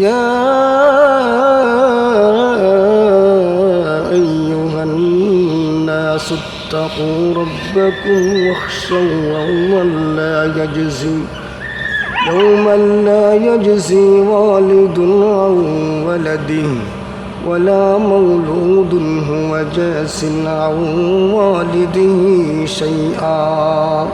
يا أيها الناس اتقوا ربكم واخشوا يوما لا يجزي يوما لا يجزي والد عن ولده ولا مولود هو جاس عن والده شيئا.